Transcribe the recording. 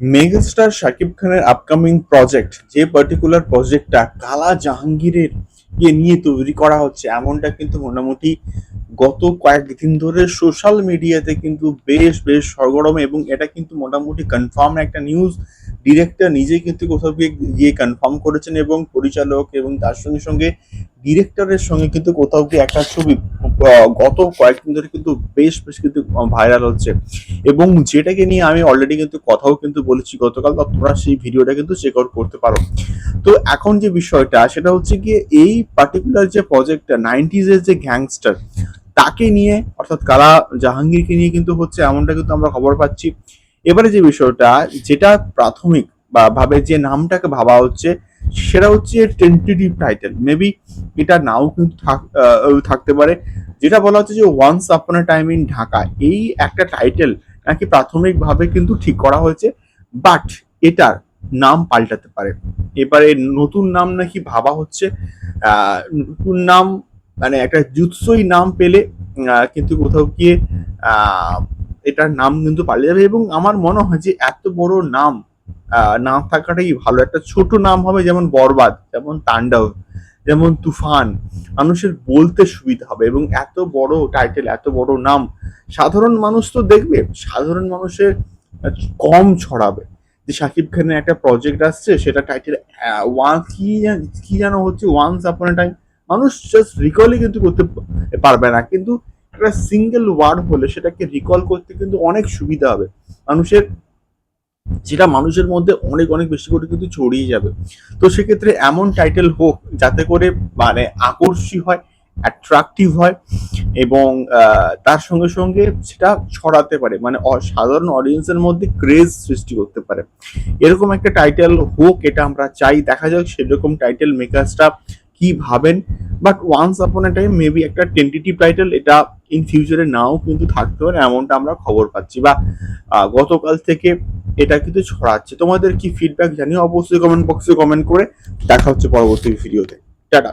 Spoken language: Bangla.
মেগাস্টার শাকিব খানের আপকামিং প্রজেক্ট যে পার্টিকুলার প্রজেক্টটা কালা জাহাঙ্গীরের কে নিয়ে তৈরি করা হচ্ছে, এমনটা কিন্তু মোটামুটি গত কয়েকদিন ধরে সোশ্যাল মিডিয়াতে কিন্তু বেশ বেশ সরগরম এবং এটা কিন্তু মোটামুটি কনফার্ম একটা নিউজ ডিরেক্টর নিজেই কিন্তু কোথাও গিয়ে গিয়ে কনফার্ম করেছেন এবং পরিচালক এবং তার সঙ্গে সঙ্গে ডিরেক্টরের সঙ্গে কিন্তু কোথাও গিয়ে একটা ছবি গত কয়েকদিন ধরে কিন্তু বেশ বেশ কিন্তু ভাইরাল হচ্ছে। এবং যেটাকে নিয়ে আমি অলরেডি কিন্তু কথাও কিন্তু বলেছি গতকাল, বা তোমরা সেই ভিডিওটা কিন্তু চেক আউট করতে পারো। তো এখন যে বিষয়টা, সেটা হচ্ছে গিয়ে এই পার্টিকুলার যে প্রজেক্টটা নাইনটিজ এর যে গ্যাংস্টার তাকে নিয়ে, অর্থাৎ কালা জাহাঙ্গীরকে নিয়ে কিন্তু হচ্ছে এমনটা কিন্তু আমরা খবর পাচ্ছি। এবারে যে বিষয়টা, যেটা প্রাথমিক বা ভাবে যে নামটাকে ভাবা হচ্ছে সেটা হচ্ছে টেন্টেটিভ টাইটেল মেবি এটা নাও কিন্তু থাকতে পারে। যেটা বলা হচ্ছে যে once upon a time in Dhaka, এই একটা টাইটেল নাকি প্রাথমিকভাবে কিন্তু ঠিক করা হয়েছে বাট এটার নাম পাল্টাতে পারে। এবারে নতুন নাম নাকি ভাবা হচ্ছে নতুন নাম মানে একটা জুৎসই নাম পেলে কিন্তু কোথাও গিয়ে এটার নাম কিন্তু পাল্টে যাবে। এবং আমার মনে হয় যে এত বড় নাম না থাকাটাই ভালো। একটা ছোট নাম হবে যেমন বরবাদ, যেমন তাণ্ডব, যেমন তুফান। মানুষের বলতে সুবিধা হবে এবং এত বড় টাইটেল এত বড় নাম, সাধারণ মানুষ তো দেখবে, সাধারণ মানুষের কম ছড়াবে। যে শাকিব খানের একটা প্রজেক্ট আসছে, সেটা টাইটেল ওয়ান কি যেন- কি যেন হচ্ছে ওয়ান্স আপন এ টাইম মানুষ জাস্ট রিকলই কিন্তু করতে পারবে না। কিন্তু একটা সিঙ্গেল ওয়ার্ড হলে সেটাকে রিকল করতে কিন্তু অনেক সুবিধা হবে। মানুষের যেটা মানুষের মধ্যে অনেক অনেক বেশি করে কিন্তু ছড়িয়ে যাবে। তো সেক্ষেত্রে এমন টাইটেল হোক যাতে করে মানে আকর্ষী হয় অ্যাট্রাকটিভ হয় এবং তার সঙ্গে সঙ্গে সেটা ছড়াতে পারে। মানে সাধারণ অডিয়েন্সের মধ্যে ক্রেজ সৃষ্টি করতে পারে। এরকম একটা টাইটেল হোক, এটা আমরা চাই। দেখা যাক সেরকম টাইটেল মেকার্সটা কি ভাবেন। But once upon a time maybe একটা টেন্টেটিভ টাইটেল এটা ইন ফিউচারে নাও কিন্তু থাকতে পারে, এমনটা আমরা খবর পাচ্ছি। বা গতকাল থেকে এটা কিন্তু ছড়াচ্ছে। তোমাদের কি ফিডব্যাক জানিয়ে অবশ্যই কমেন্ট বক্সে কমেন্ট করে। দেখা হচ্ছে পরবর্তী ভিডিওতে টাটা।